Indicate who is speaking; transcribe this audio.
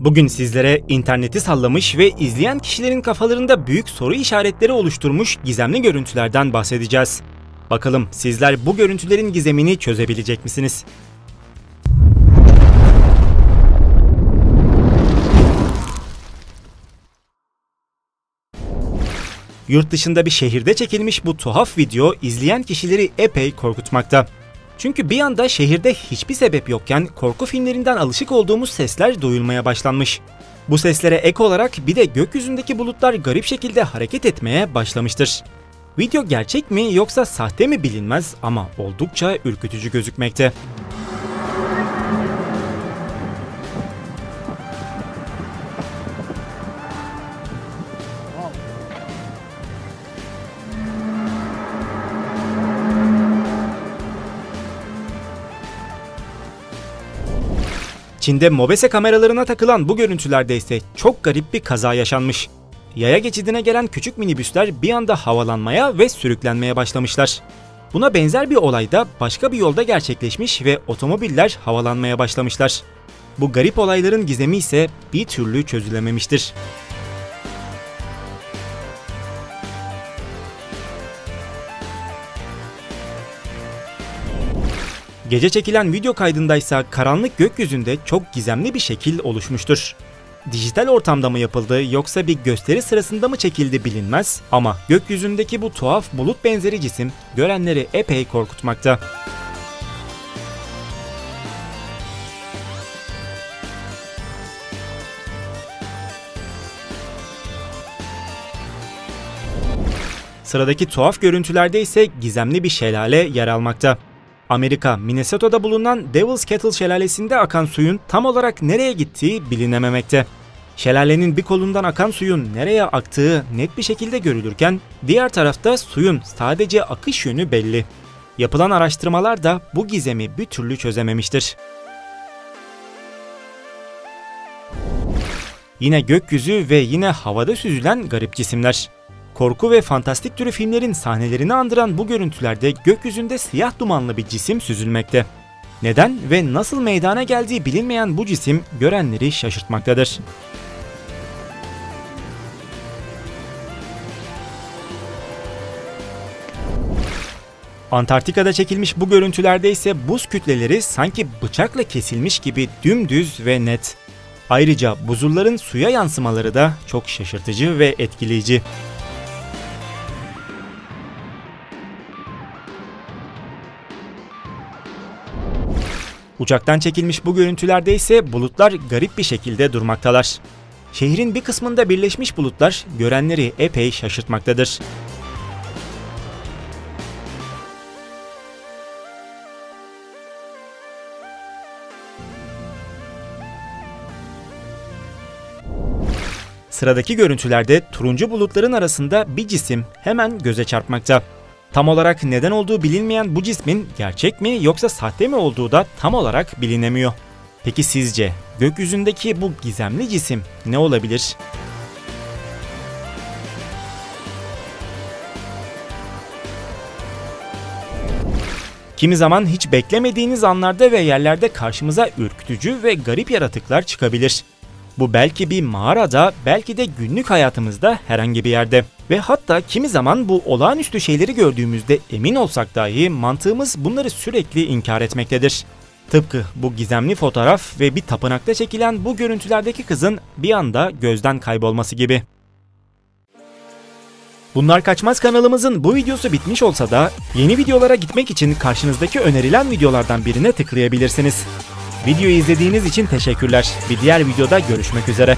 Speaker 1: Bugün sizlere interneti sallamış ve izleyen kişilerin kafalarında büyük soru işaretleri oluşturmuş gizemli görüntülerden bahsedeceğiz. Bakalım sizler bu görüntülerin gizemini çözebilecek misiniz? Yurt dışında bir şehirde çekilmiş bu tuhaf video izleyen kişileri epey korkutmakta. Çünkü bir anda şehirde hiçbir sebep yokken korku filmlerinden alışık olduğumuz sesler duyulmaya başlanmış. Bu seslere ek olarak bir de gökyüzündeki bulutlar garip şekilde hareket etmeye başlamıştır. Video gerçek mi yoksa sahte mi bilinmez ama oldukça ürkütücü gözükmekte. Çin'de Mobese kameralarına takılan bu görüntülerde ise çok garip bir kaza yaşanmış. Yaya geçidine gelen küçük minibüsler bir anda havalanmaya ve sürüklenmeye başlamışlar. Buna benzer bir olay da başka bir yolda gerçekleşmiş ve otomobiller havalanmaya başlamışlar. Bu garip olayların gizemi ise bir türlü çözülememiştir. Gece çekilen video kaydındaysa karanlık gökyüzünde çok gizemli bir şekil oluşmuştur. Dijital ortamda mı yapıldı yoksa bir gösteri sırasında mı çekildi bilinmez ama gökyüzündeki bu tuhaf bulut benzeri cisim görenleri epey korkutmakta. Sıradaki tuhaf görüntülerde ise gizemli bir şelale yer almakta. Amerika, Minnesota'da bulunan Devil's Kettle şelalesinde akan suyun tam olarak nereye gittiği bilinememekte. Şelalenin bir kolundan akan suyun nereye aktığı net bir şekilde görülürken diğer tarafta suyun sadece akış yönü belli. Yapılan araştırmalar da bu gizemi bir türlü çözememiştir. Yine gökyüzü ve yine havada süzülen garip cisimler. Korku ve fantastik türü filmlerin sahnelerini andıran bu görüntülerde gökyüzünde siyah dumanlı bir cisim süzülmekte. Neden ve nasıl meydana geldiği bilinmeyen bu cisim görenleri şaşırtmaktadır. Antarktika'da çekilmiş bu görüntülerde ise buz kütleleri sanki bıçakla kesilmiş gibi dümdüz ve net. Ayrıca buzulların suya yansımaları da çok şaşırtıcı ve etkileyici. Uçaktan çekilmiş bu görüntülerde ise bulutlar garip bir şekilde durmaktalar. Şehrin bir kısmında birleşmiş bulutlar görenleri epey şaşırtmaktadır. Sıradaki görüntülerde turuncu bulutların arasında bir cisim hemen göze çarpmakta. Tam olarak neden olduğu bilinmeyen bu cismin gerçek mi yoksa sahte mi olduğu da tam olarak bilinemiyor. Peki sizce gökyüzündeki bu gizemli cisim ne olabilir? Kimi zaman hiç beklemediğiniz anlarda ve yerlerde karşımıza ürkütücü ve garip yaratıklar çıkabilir. Bu belki bir mağarada, belki de günlük hayatımızda herhangi bir yerde. Ve hatta kimi zaman bu olağanüstü şeyleri gördüğümüzde emin olsak dahi mantığımız bunları sürekli inkar etmektedir. Tıpkı bu gizemli fotoğraf ve bir tapınakta çekilen bu görüntülerdeki kızın bir anda gözden kaybolması gibi. Bunlar Kaçmaz kanalımızın bu videosu bitmiş olsa da yeni videolara gitmek için karşınızdaki önerilen videolardan birine tıklayabilirsiniz. Videoyu izlediğiniz için teşekkürler. Bir diğer videoda görüşmek üzere.